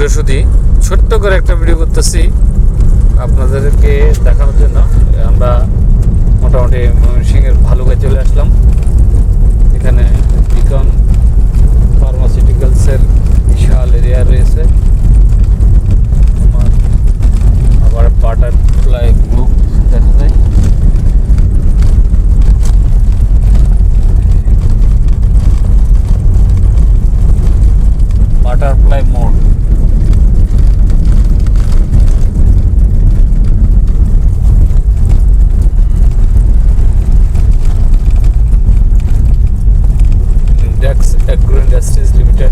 বৃহস্পতি, ছোট্ট করে একটা ভিডিও করতেছি আপনাদেরকে দেখানোর জন্য। আমরা মোটামুটি ময়মনসিংহের ভালুকায় চলে আসলাম। এখানে বিকন ফার্মাসিউটিক্যালসের বিশাল এরিয়া রয়েছে। আবার বাটারফ্লাই গ্রুপ দেখা যায়। বাটারফ্লাই মোড় Index Agro Industries Limited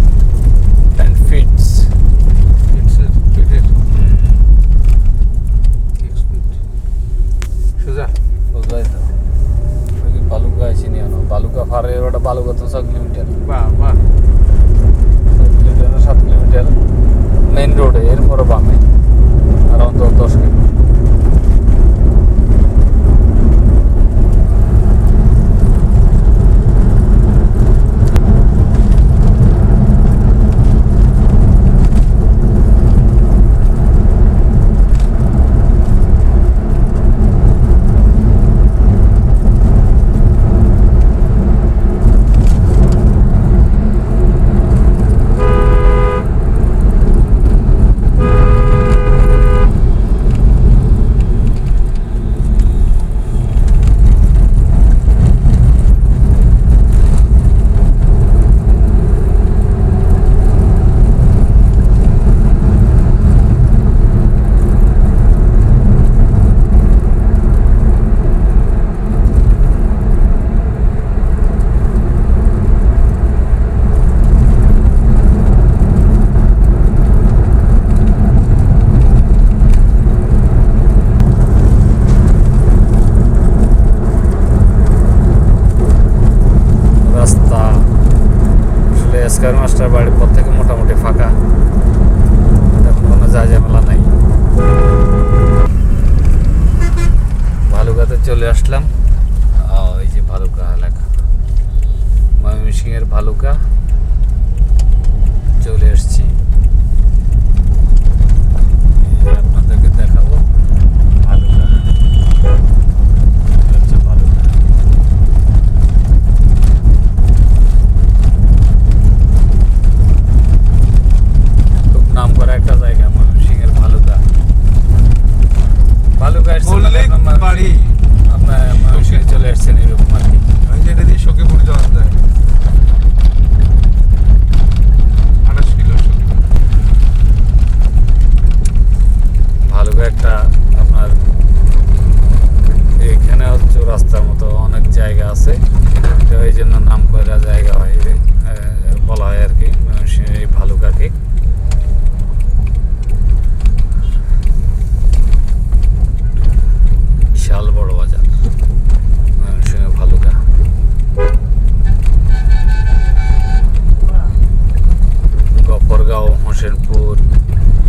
and Feeds. বালুকা আছে নিয়ে আনো বালুকা ফারের ওটা বালুকা তো ছ কিলোমিটার বাহ বাহ সাত কিলোমিটার সাত কিলোমিটার মেইন রোডে এরপরে বামে আর অন্তত দশ কিলো এসকার মাস্টার বাড়ির পর থেকে মোটামুটি ফাঁকা। তেমন কোনো যা ঝামেলা নাই। আছে। তো এই জন্য নাম করা জায়গা হয় এ, বলা হয় আর কি ময়মনসিংহের এই ভালুকাকে বিশাল বড় বাজার ময়মনসিংহের ভালুকা গফরগাঁও হোসেনপুর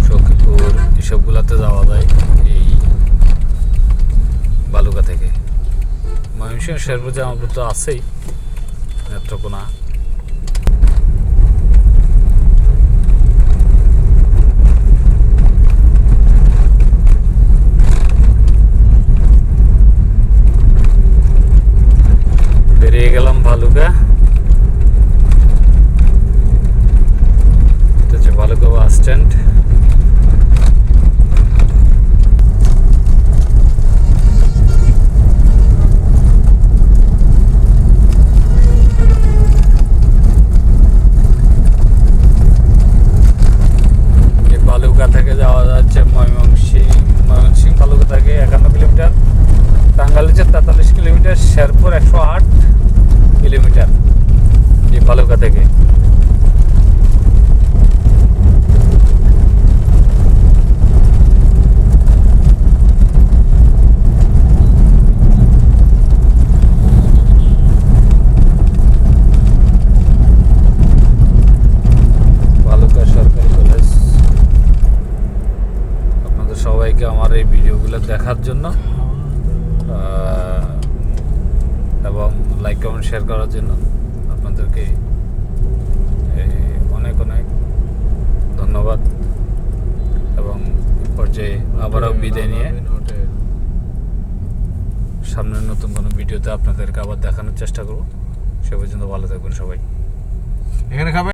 সখীপুর এসবগুলোতে যাওয়া যায় এই বালুকা থেকে ময়মনসিংহ শেরপুর জামালপুর তো আছেই নেত্রকোনা। শেরপুর একশো আট কিলোমিটার এই বালুকা থেকে। সবাইকে আমার এই ভিডিওগুলো দেখার জন্য আহ, এবং লাইক কমেন্ট শেয়ার করার জন্য আপনাদেরকে অনেক অনেক ধন্যবাদ এবং পর্যায়ে আবারও বিদায় নিয়ে। সামনের নতুন কোনো ভিডিওতে আপনাদেরকে আবার দেখানোর চেষ্টা করব। সে পর্যন্ত ভালো থাকবেন সবাই। এখানে খাবে?